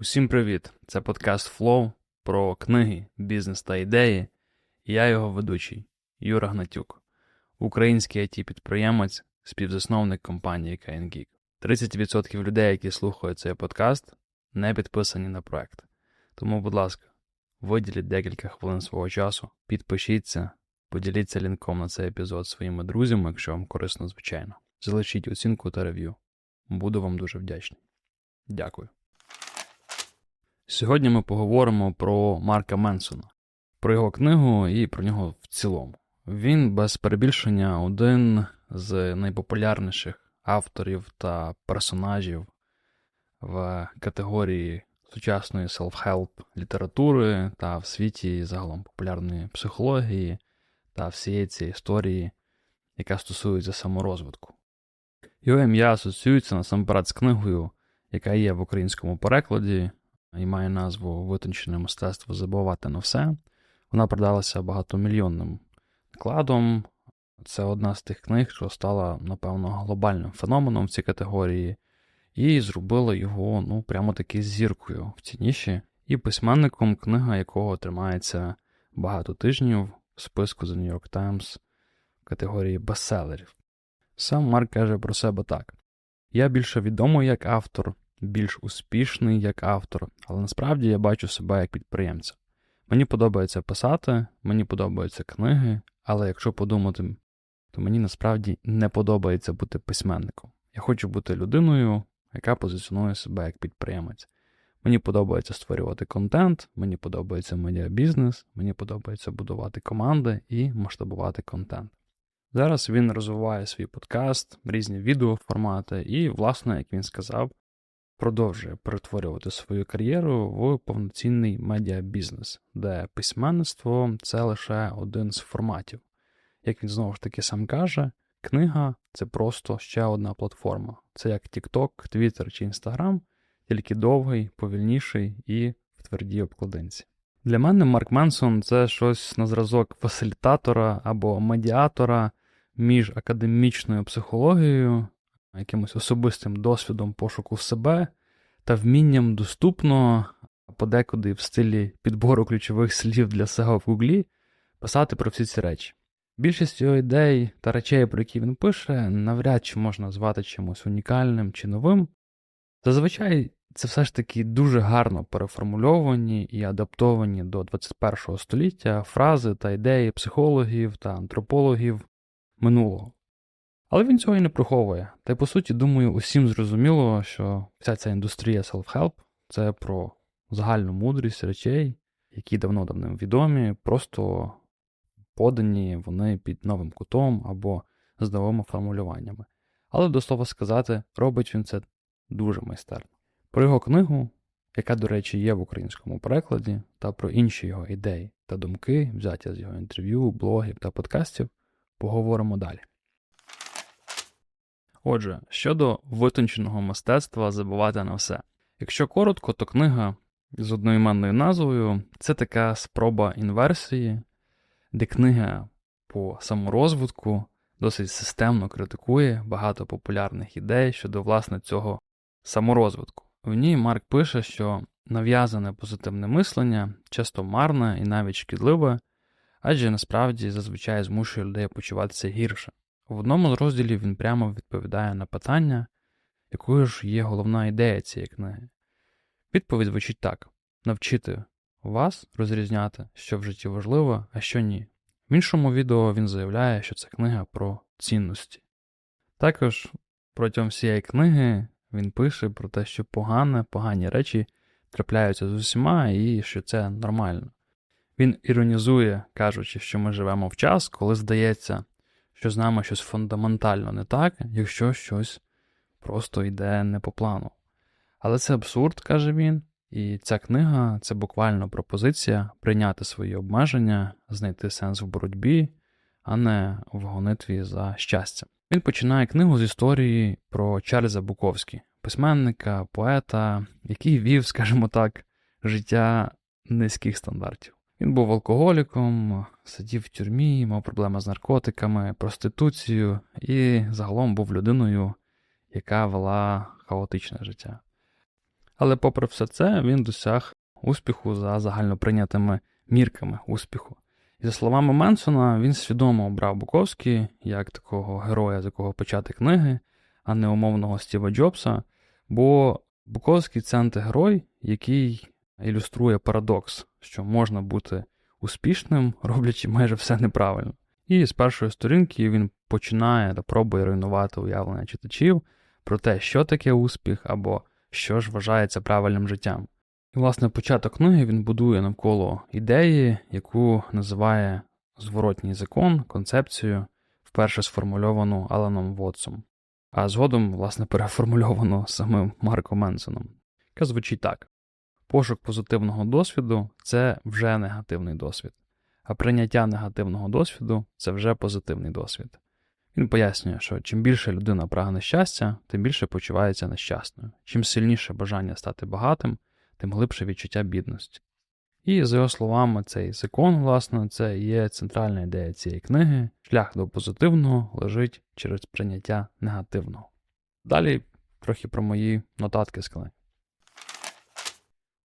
Усім привіт! Це подкаст Flow про книги, бізнес та ідеї. Я його ведучий Юра Гнатюк, український it підприємець співзасновник компанії KNGeek. 30% людей, які слухають цей подкаст, не підписані на проект. Тому, будь ласка, виділіть декілька хвилин свого часу, підпишіться, поділіться лінком на цей епізод своїми друзями, якщо вам корисно, звичайно. Залишіть оцінку та рев'ю. Буду вам дуже вдячний. Дякую. Сьогодні ми поговоримо про Марка Менсона, про його книгу і про нього в цілому. Він без перебільшення один з найпопулярніших авторів та персонажів в категорії сучасної self-help літератури та в світі загалом популярної психології та всієї цієї історії, яка стосується саморозвитку. Його ім'я асоціюється насамперед з книгою, яка є в українському перекладі і має назву Витончене мистецтво забувати на все. Вона продалася багатомільйонним накладом. Це одна з тих книг, що стала, напевно, глобальним феноменом в цій категорії, і зробила його ну, прямо таки зіркою в цій ніші, і письменником, книга якого тримається багато тижнів в списку The New York Times в категорії бестселерів. Сам Марк каже про себе так: Я більше відомий як автор, більш успішний як автор, але насправді я бачу себе як підприємця. Мені подобається писати, мені подобаються книги, але якщо подумати, то мені насправді не подобається бути письменником. Я хочу бути людиною, яка позиціонує себе як підприємець. Мені подобається створювати контент, мені подобається медіабізнес, мені подобається будувати команди і масштабувати контент. Зараз він розвиває свій подкаст, різні відеоформати, і, власне, як він сказав, продовжує перетворювати свою кар'єру в повноцінний медіабізнес, де письменництво це лише один з форматів. Як він знову ж таки сам каже, книга це просто ще одна платформа. Це як TikTok, Twitter чи Instagram, тільки довгий, повільніший і в твердій обкладинці. Для мене Марк Менсон це щось на зразок фасилітатора або медіатора між академічною психологією якимось особистим досвідом пошуку себе та вмінням доступно, подекуди в стилі підбору ключових слів для SEO в Гуглі, писати про всі ці речі. Більшість його ідей та речей, про які він пише, навряд чи можна звати чимось унікальним чи новим. Зазвичай це все ж таки дуже гарно переформульовані і адаптовані до 21 століття фрази та ідеї психологів та антропологів минулого. Але він цього і не приховує. Та й по суті, думаю, усім зрозуміло, що вся ця індустрія self-help це про загальну мудрість речей, які давно давним відомі, просто подані вони під новим кутом або з новими формулюваннями. Але до слова сказати, робить він це дуже майстерно. Про його книгу, яка, до речі, є в українському перекладі, та про інші його ідеї та думки, взяті з його інтерв'ю, блогів та подкастів, поговоримо далі. Отже, щодо витонченого мистецтва забувати на все. Якщо коротко, то книга з одноіменною назвою це така спроба інверсії, де книга по саморозвитку досить системно критикує багато популярних ідей щодо власне цього саморозвитку. В ній Марк пише, що нав'язане позитивне мислення часто марне і навіть шкідливе, адже насправді зазвичай змушує людей почуватися гірше. В одному з розділів він прямо відповідає на питання, якою ж є головна ідея цієї книги. Відповідь звучить так: навчити вас розрізняти, що в житті важливо, а що ні. В іншому відео він заявляє, що це книга про цінності. Також протягом всієї книги він пише про те, що погане, погані речі трапляються з усіма і що це нормально. Він іронізує, кажучи, що ми живемо в час, коли здається, що з нами щось фундаментально не так, якщо щось просто йде не по плану. Але це абсурд, каже він, і ця книга це буквально пропозиція прийняти свої обмеження, знайти сенс в боротьбі, а не в гонитві за щастям. Він починає книгу з історії про Чарльза Буковські, письменника, поета, який вів, скажімо так, життя низьких стандартів. Він був алкоголіком, сидів в тюрмі, мав проблеми з наркотиками, проституцією і загалом був людиною, яка вела хаотичне життя. Але, попри все це, він досяг успіху за загальноприйнятими мірками успіху. І за словами Менсона, він свідомо обрав Буковський як такого героя, з якого почати книги, а не умовного Стіва Джобса. Бо Буковський це антигерой, який ілюструє парадокс, що можна бути успішним, роблячи майже все неправильно. І з першої сторінки він починає та пробує руйнувати уявлення читачів про те, що таке успіх або що ж вважається правильним життям. І, власне, початок книги він будує навколо ідеї, яку називає зворотній закон, концепцію, вперше сформульовану Аланом Вотсом, а згодом, власне, переформульовано самим Марком Менсоном, яка звучить так: пошук позитивного досвіду це вже негативний досвід, а прийняття негативного досвіду це вже позитивний досвід. Він пояснює, що чим більше людина прагне щастя, тим більше почувається нещасною. Чим сильніше бажання стати багатим, тим глибше відчуття бідності. І, за його словами, цей закон, власне, це є центральна ідея цієї книги. Шлях до позитивного лежить через прийняття негативного. Далі трохи про мої нотатки з книги.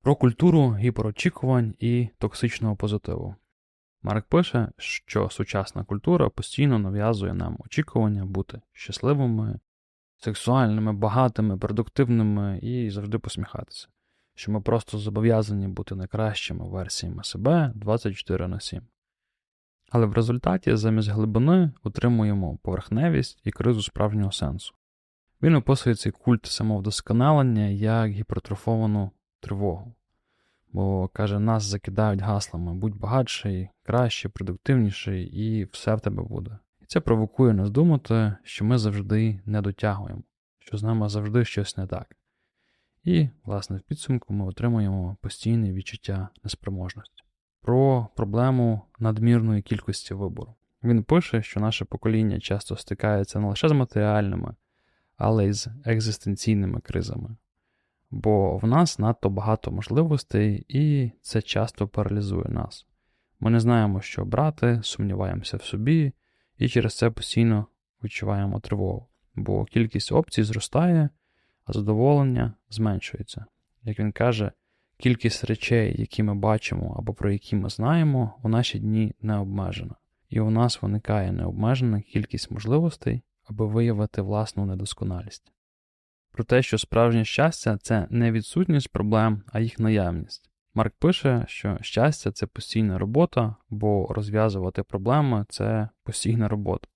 Про культуру гіперочікувань і токсичного позитиву. Марк пише, що сучасна культура постійно нав'язує нам очікування бути щасливими, сексуальними, багатими, продуктивними і завжди посміхатися, що ми просто зобов'язані бути найкращими версіями себе 24 на 7. Але в результаті замість глибини утримуємо поверхневість і кризу справжнього сенсу. Він описує цей культ самовдосконалення як гіпертрофовану тривогу бо каже, нас закидають гаслами будь багатший, кращий, продуктивніший, і все в тебе буде. І це провокує нас думати, що ми завжди не дотягуємо, що з нами завжди щось не так. І, власне, в підсумку ми отримуємо постійне відчуття неспроможності. Про проблему надмірної кількості вибору. Він пише, що наше покоління часто стикається не лише з матеріальними, але й з екзистенційними кризами бо в нас надто багато можливостей, і це часто паралізує нас. Ми не знаємо, що брати, сумніваємося в собі, і через це постійно відчуваємо тривогу, бо кількість опцій зростає, а задоволення зменшується. Як він каже, кількість речей, які ми бачимо або про які ми знаємо, у наші дні не обмежена, і у нас виникає необмежена кількість можливостей, аби виявити власну недосконалість про те, що справжнє щастя це не відсутність проблем, а їх наявність. Марк пише, що щастя це постійна робота, бо розв'язувати проблеми це постійна робота.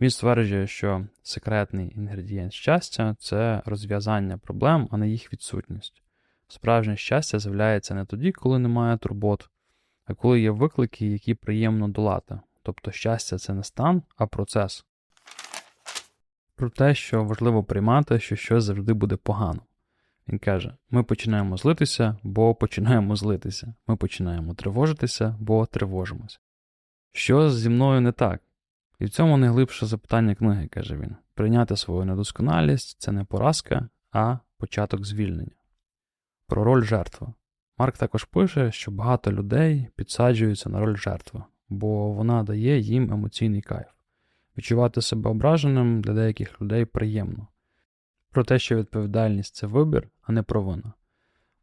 Він стверджує, що секретний інгредієнт щастя це розв'язання проблем, а не їх відсутність. Справжнє щастя з'являється не тоді, коли немає турбот, а коли є виклики, які приємно долати. Тобто щастя це не стан, а процес про те, що важливо приймати, що щось завжди буде погано. Він каже: ми починаємо злитися, бо починаємо злитися. Ми починаємо тривожитися, бо тривожимося. Що зі мною не так? І в цьому найглибше запитання книги, каже він: прийняти свою недосконалість це не поразка, а початок звільнення. Про роль жертви. Марк також пише, що багато людей підсаджуються на роль жертви, бо вона дає їм емоційний кайф. Відчувати себе ображеним для деяких людей приємно. Про те, що відповідальність це вибір, а не провина.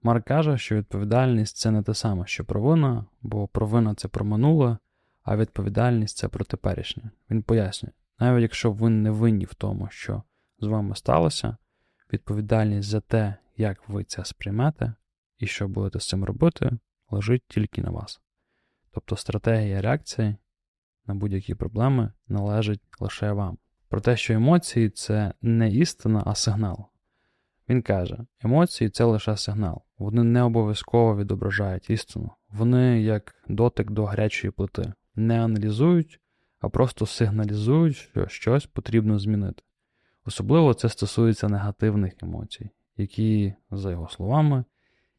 Марк каже, що відповідальність це не те саме, що провина, бо провина це про минуле, а відповідальність це про теперішнє. Він пояснює, навіть якщо ви не винні в тому, що з вами сталося, відповідальність за те, як ви це сприймете і що будете з цим робити, лежить тільки на вас. Тобто стратегія реакції на будь-які проблеми належить лише вам. Про те, що емоції це не істина, а сигнал. Він каже: емоції це лише сигнал. Вони не обов'язково відображають істину. Вони як дотик до гарячої плити, не аналізують, а просто сигналізують, що щось потрібно змінити. Особливо це стосується негативних емоцій, які, за його словами,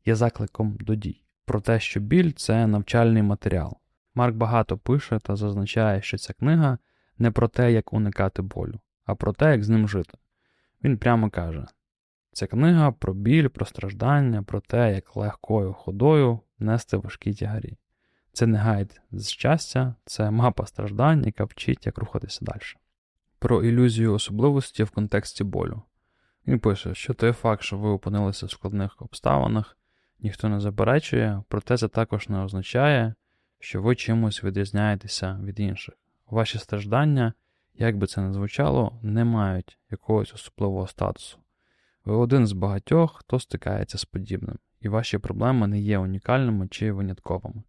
є закликом до дій. Про те, що біль це навчальний матеріал. Марк багато пише та зазначає, що ця книга не про те, як уникати болю, а про те, як з ним жити. Він прямо каже: це книга про біль, про страждання, про те, як легкою ходою нести важкі тягарі. Це не гайд з щастя, це мапа страждань, яка вчить, як рухатися далі. Про ілюзію особливості в контексті болю. Він пише, що той факт, що ви опинилися в складних обставинах, ніхто не заперечує, проте це також не означає, що ви чимось відрізняєтеся від інших. Ваші страждання, як би це не звучало, не мають якогось особливого статусу. Ви один з багатьох, хто стикається з подібним, і ваші проблеми не є унікальними чи винятковими.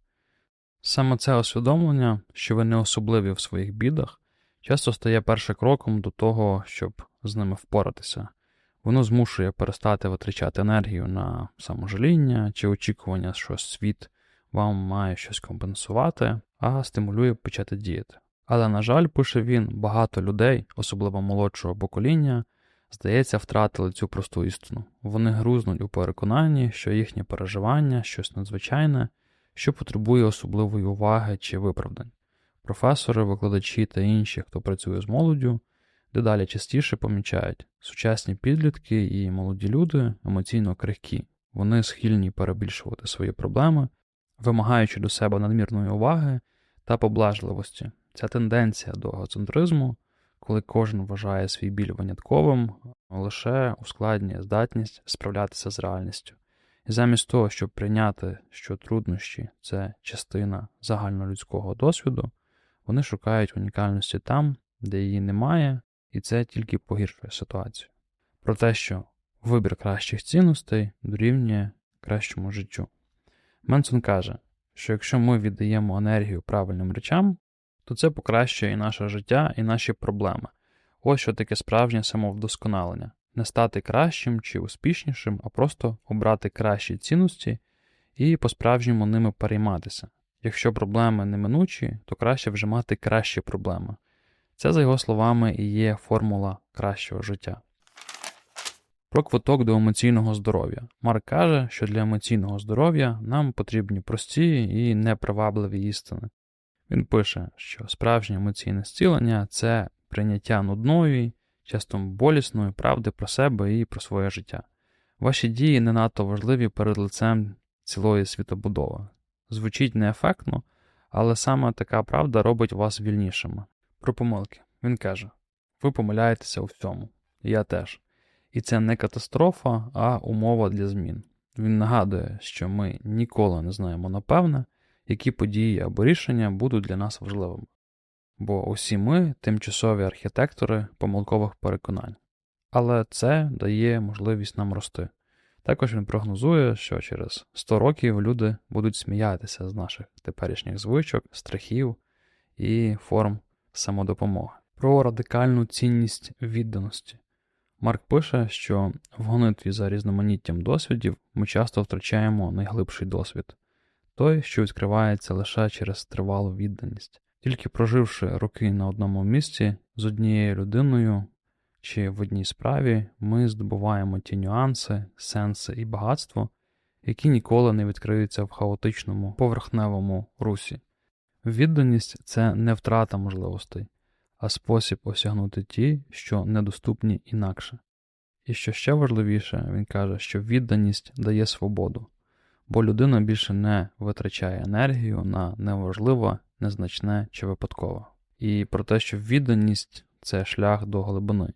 Саме це усвідомлення, що ви не особливі в своїх бідах, часто стає першим кроком до того, щоб з ними впоратися. Воно змушує перестати витрачати енергію на саможаління чи очікування, що світ вам має щось компенсувати, а стимулює почати діяти. Але, на жаль, пише він, багато людей, особливо молодшого покоління, здається, втратили цю просту істину. Вони грузнуть у переконанні, що їхнє переживання щось надзвичайне, що потребує особливої уваги чи виправдань. Професори, викладачі та інші, хто працює з молоддю, дедалі частіше помічають, сучасні підлітки і молоді люди емоційно крихкі, вони схильні перебільшувати свої проблеми, вимагаючи до себе надмірної уваги та поблажливості. Ця тенденція до егоцентризму, коли кожен вважає свій біль винятковим, лише ускладнює здатність справлятися з реальністю. І замість того, щоб прийняти, що труднощі це частина загальнолюдського досвіду, вони шукають унікальності там, де її немає, і це тільки погіршує ситуацію. Про те, що вибір кращих цінностей дорівнює кращому життю. Менсон каже, що якщо ми віддаємо енергію правильним речам, то це покращує і наше життя, і наші проблеми. Ось що таке справжнє самовдосконалення не стати кращим чи успішнішим, а просто обрати кращі цінності і по-справжньому ними перейматися. Якщо проблеми неминучі, то краще вже мати кращі проблеми. Це, за його словами, і є формула кращого життя. Про квиток до емоційного здоров'я. Марк каже, що для емоційного здоров'я нам потрібні прості і непривабливі істини. Він пише, що справжнє емоційне зцілення це прийняття нудної, часто болісної правди про себе і про своє життя. Ваші дії не надто важливі перед лицем цілої світобудови. Звучить неефектно, але саме така правда робить вас вільнішими. Про помилки. Він каже: ви помиляєтеся у всьому, я теж. І це не катастрофа, а умова для змін. Він нагадує, що ми ніколи не знаємо напевне, які події або рішення будуть для нас важливими. Бо усі ми тимчасові архітектори помилкових переконань. Але це дає можливість нам рости. Також він прогнозує, що через 100 років люди будуть сміятися з наших теперішніх звичок, страхів і форм самодопомоги. Про радикальну цінність відданості. Марк пише, що в гонитві за різноманіттям досвідів ми часто втрачаємо найглибший досвід той, що відкривається лише через тривалу відданість. Тільки проживши роки на одному місці з однією людиною чи в одній справі, ми здобуваємо ті нюанси, сенси і багатство, які ніколи не відкриються в хаотичному поверхневому русі. Відданість це не втрата можливостей, а спосіб осягнути ті, що недоступні інакше. І що ще важливіше, він каже, що відданість дає свободу, бо людина більше не витрачає енергію на неважливе, незначне чи випадкове. І про те, що відданість це шлях до глибини.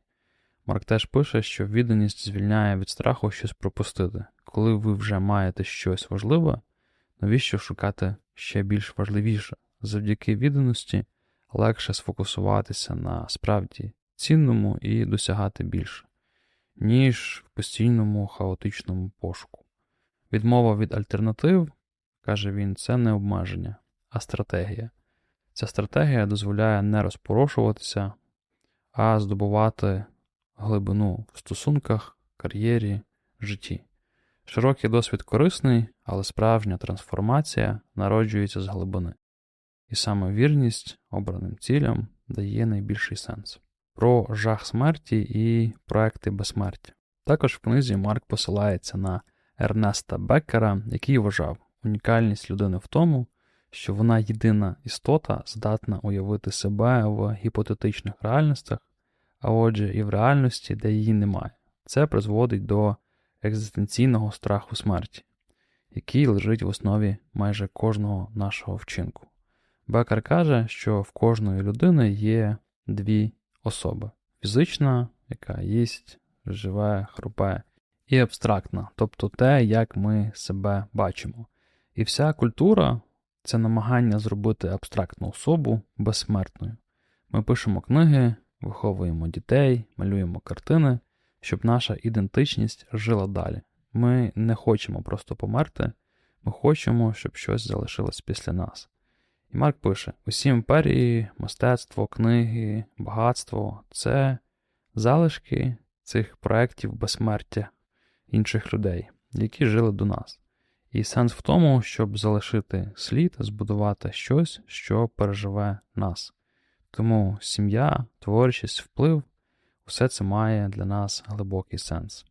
Марк теж пише, що відданість звільняє від страху щось пропустити. Коли ви вже маєте щось важливе, навіщо шукати ще більш важливіше? Завдяки відданості легше сфокусуватися на справді цінному і досягати більше, ніж в постійному хаотичному пошуку. Відмова від альтернатив, каже він, це не обмеження, а стратегія. Ця стратегія дозволяє не розпорошуватися, а здобувати глибину в стосунках, кар'єрі, житті. Широкий досвід корисний, але справжня трансформація народжується з глибини. І саме вірність обраним цілям дає найбільший сенс. Про жах смерті і проекти безсмертя. Також в книзі Марк посилається на Ернеста Беккера, який вважав унікальність людини в тому, що вона єдина істота здатна уявити себе в гіпотетичних реальностях, а отже, і в реальності, де її немає. Це призводить до екзистенційного страху смерті, який лежить в основі майже кожного нашого вчинку. Бекер каже, що в кожної людини є дві особи: фізична, яка їсть, живе, хрупе, і абстрактна, тобто те, як ми себе бачимо. І вся культура це намагання зробити абстрактну особу безсмертною. Ми пишемо книги, виховуємо дітей, малюємо картини, щоб наша ідентичність жила далі. Ми не хочемо просто померти, ми хочемо, щоб щось залишилось після нас. І Марк пише: усі імперії, мистецтво, книги, багатство це залишки цих проєктів безсмертя інших людей, які жили до нас. І сенс в тому, щоб залишити слід, збудувати щось, що переживе нас. Тому сім'я, творчість, вплив усе це має для нас глибокий сенс.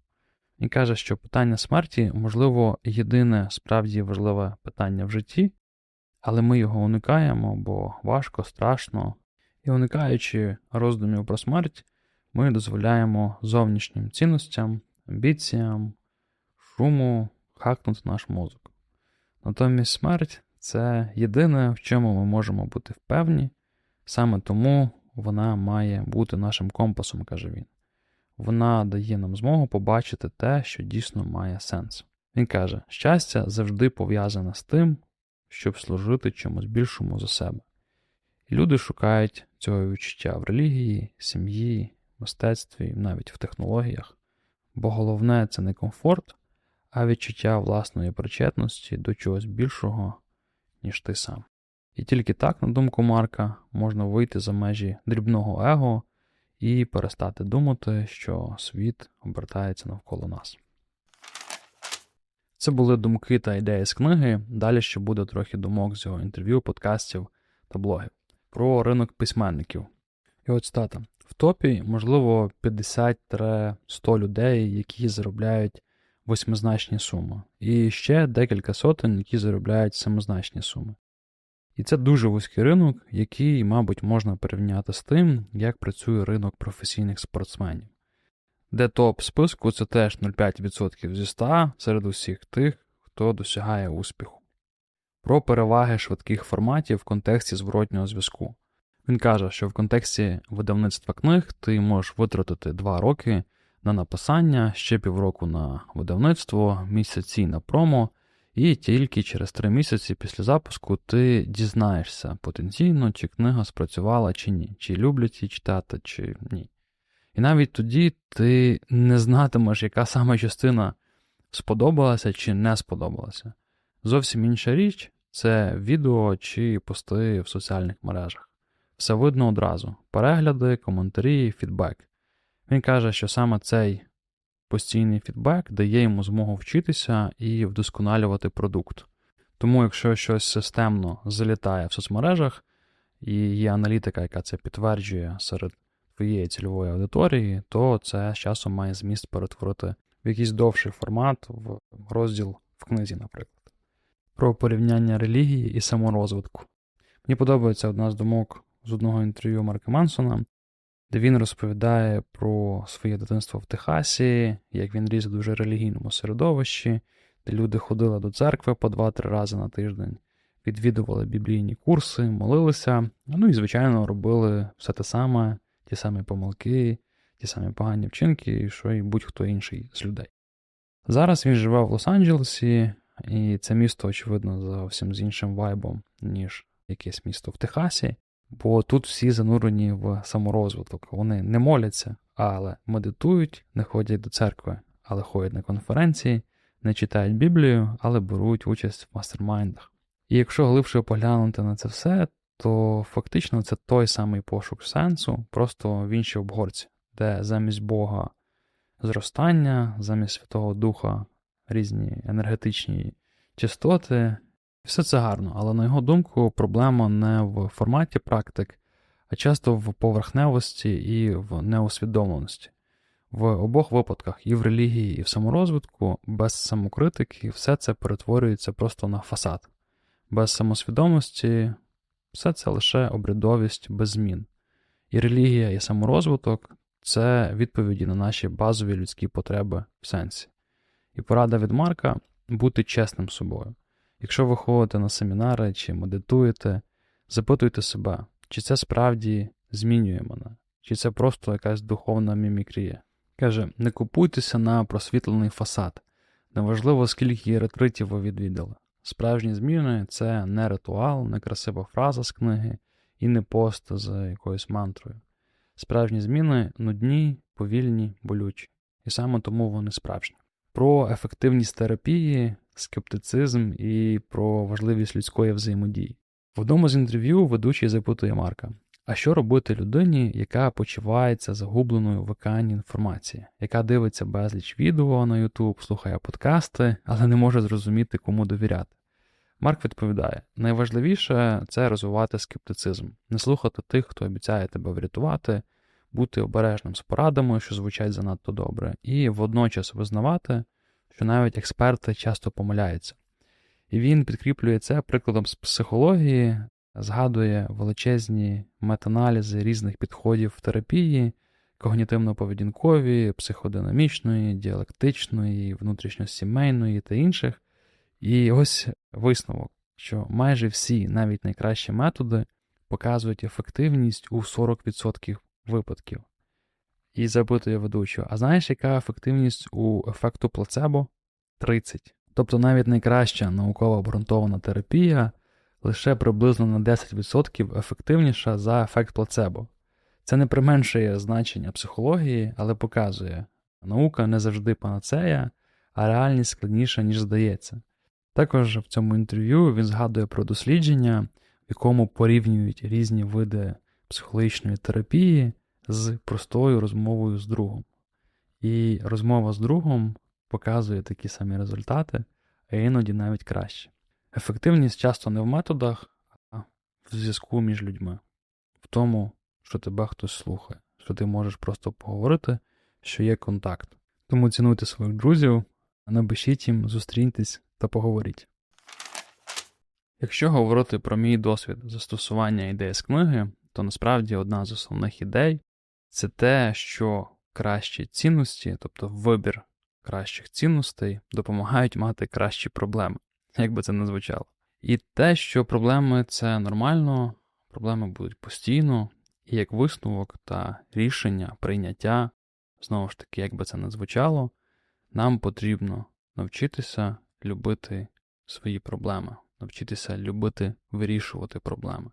Він каже, що питання смерті, можливо, єдине справді важливе питання в житті, але ми його уникаємо, бо важко, страшно. І уникаючи роздумів про смерть, ми дозволяємо зовнішнім цінностям, амбіціям, шуму хакнути наш мозок. Натомість смерть це єдине, в чому ми можемо бути впевні, саме тому вона має бути нашим компасом, каже він. Вона дає нам змогу побачити те, що дійсно має сенс. Він каже, щастя завжди пов'язане з тим, щоб служити чомусь більшому за себе. І люди шукають цього відчуття в релігії, сім'ї, мистецтві, навіть в технологіях, бо головне це не комфорт, а відчуття власної причетності до чогось більшого, ніж ти сам. І тільки так, на думку Марка, можна вийти за межі дрібного его і перестати думати, що світ обертається навколо нас. Це були думки та ідеї з книги. Далі ще буде трохи думок з його інтерв'ю, подкастів та блогів про ринок письменників. І от стата. В топі, можливо, 50-100 людей, які заробляють восьмизначні суми, і ще декілька сотень, які заробляють семизначні суми. І це дуже вузький ринок, який, мабуть, можна порівняти з тим, як працює ринок професійних спортсменів, де топ списку це теж 0,5% зі 100 серед усіх тих, хто досягає успіху. Про переваги швидких форматів в контексті зворотнього зв'язку. Він каже, що в контексті видавництва книг ти можеш витратити 2 роки на написання, ще півроку на видавництво, місяці на промо. І тільки через три місяці після запуску ти дізнаєшся потенційно, чи книга спрацювала чи ні, чи люблять її читати, чи ні. І навіть тоді ти не знатимеш, яка саме частина сподобалася чи не сподобалася. Зовсім інша річ це відео чи пости в соціальних мережах. Все видно одразу: перегляди, коментарі, фідбек. Він каже, що саме цей постійний фідбек дає йому змогу вчитися і вдосконалювати продукт. Тому, якщо щось системно залітає в соцмережах, і є аналітика, яка це підтверджує серед твоєї цільової аудиторії, то це з часом має зміст перетворити в якийсь довший формат, в розділ в книзі, наприклад. Про порівняння релігії і саморозвитку. Мені подобається одна з думок з одного інтерв'ю Марка Мансона, де він розповідає про своє дитинство в Техасі, як він ріс в дуже релігійному середовищі, де люди ходили до церкви по 2-3 рази на тиждень, відвідували біблійні курси, молилися, ну і, звичайно, робили все те саме, ті самі помилки, ті самі погані вчинки, що й будь-хто інший з людей. Зараз він живе в Лос-Анджелесі, і це місто, очевидно, зовсім з іншим вайбом, ніж якесь місто в Техасі. Бо тут всі занурені в саморозвиток. Вони не моляться, але медитують, не ходять до церкви, але ходять на конференції, не читають Біблію, але беруть участь в мастермайндах. І якщо глибше поглянути на це все, то фактично це той самий пошук сенсу, просто в іншій обгорці, де замість Бога зростання, замість Святого Духа різні енергетичні частоти, все це гарно, але на його думку, проблема не в форматі практик, а часто в поверхневості і в неусвідомленості. В обох випадках, і в релігії, і в саморозвитку, без самокритики, все це перетворюється просто на фасад. Без самосвідомості все це лише обрядовість без змін. І релігія, і саморозвиток це відповіді на наші базові людські потреби в сенсі. І порада від Марка бути чесним собою. Якщо ви ходите на семінари чи медитуєте, запитуйте себе, чи це справді змінює мене, чи це просто якась духовна мімікрія. Каже: не купуйтеся на просвітлений фасад. Неважливо, скільки ретритів ви відвідали. Справжні зміни це не ритуал, не красива фраза з книги і не пост з якоюсь мантрою. Справжні зміни нудні, повільні, болючі. І саме тому вони справжні. Про ефективність терапії, скептицизм і про важливість людської взаємодії. В одному з інтерв'ю ведучий запитує Марка: а що робити людині, яка почувається загубленою в океані інформації, яка дивиться безліч відео на YouTube, слухає подкасти, але не може зрозуміти, кому довіряти? Марк відповідає: найважливіше це розвивати скептицизм, не слухати тих, хто обіцяє тебе врятувати, бути обережним з порадами, що звучать занадто добре, і водночас визнавати, що навіть експерти часто помиляються. І він підкріплює це прикладом з психології, згадує величезні метаналізи різних підходів в терапії, когнітивно-поведінкові, психодинамічної, діалектичної, внутрішньосімейної та інших. І ось висновок, що майже всі, навіть найкращі методи, показують ефективність у 40% випадків. І запитує ведучого: а знаєш, яка ефективність у ефекту плацебо? 30. Тобто навіть найкраща науково обґрунтована терапія лише приблизно на 10% ефективніша за ефект плацебо. Це не применшує значення психології, але показує, наука не завжди панацея, а реальність складніша, ніж здається. Також в цьому інтерв'ю він згадує про дослідження, в якому порівнюють різні види психологічної терапії з простою розмовою з другом. І розмова з другом показує такі самі результати, а іноді навіть краще. Ефективність часто не в методах, а в зв'язку між людьми, в тому, що тебе хтось слухає, що ти можеш просто поговорити, що є контакт. Тому цінуйте своїх друзів, напишіть їм, зустріньтесь та поговоріть. Якщо говорити про мій досвід застосування ідей з книги, то насправді одна з основних ідей це те, що кращі цінності, тобто вибір кращих цінностей, допомагають мати кращі проблеми, як би це не звучало. І те, що проблеми це нормально, проблеми будуть постійно, і як висновок та рішення, прийняття, знову ж таки, як би це не звучало, нам потрібно навчитися любити свої проблеми, навчитися любити вирішувати проблеми.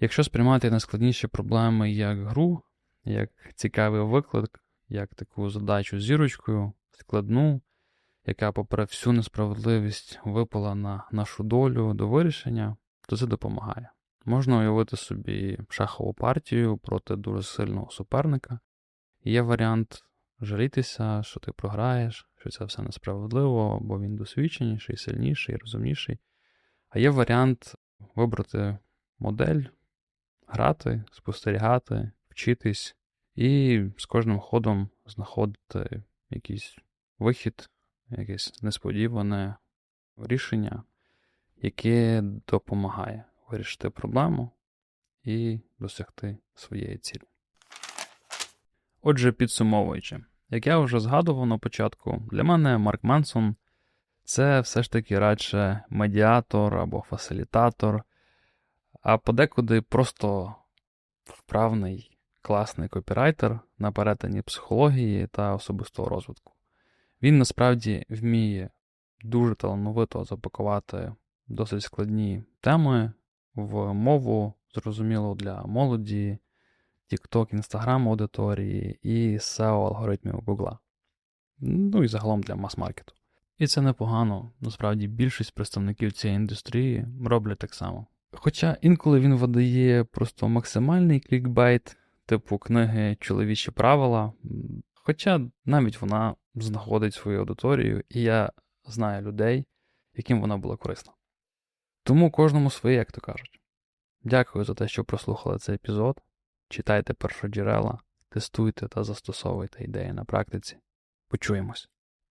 Якщо сприймати найскладніші проблеми як гру, як цікавий виклик, як таку задачу зірочкою, складну, яка, попри всю несправедливість, випала на нашу долю до вирішення, то це допомагає. Можна уявити собі шахову партію проти дуже сильного суперника. Є варіант жалітися, що ти програєш, що це все несправедливо, бо він досвідченіший, сильніший, розумніший. А є варіант вибрати модель, грати, спостерігати, вчитись і з кожним ходом знаходити якийсь вихід, якесь несподіване рішення, яке допомагає вирішити проблему і досягти своєї цілі. Отже, підсумовуючи, як я вже згадував на початку, для мене Марк Менсон це все ж таки радше медіатор або фасилітатор, а подекуди просто вправний, класний копірайтер на перетині психології та особистого розвитку. Він насправді вміє дуже талановито запакувати досить складні теми в мову, зрозуміло для молоді, TikTok, Instagram аудиторії і SEO алгоритмів Google. Ну і загалом для мас-маркету. І це непогано, насправді більшість представників цієї індустрії роблять так само. Хоча інколи він видає просто максимальний клікбайт, типу книги Чоловічі правила, хоча навіть вона знаходить свою аудиторію, і я знаю людей, яким вона була корисна. Тому кожному своє, як то кажуть. Дякую за те, що прослухали цей епізод. Читайте першоджерела, тестуйте та застосовуйте ідеї на практиці. Почуємось!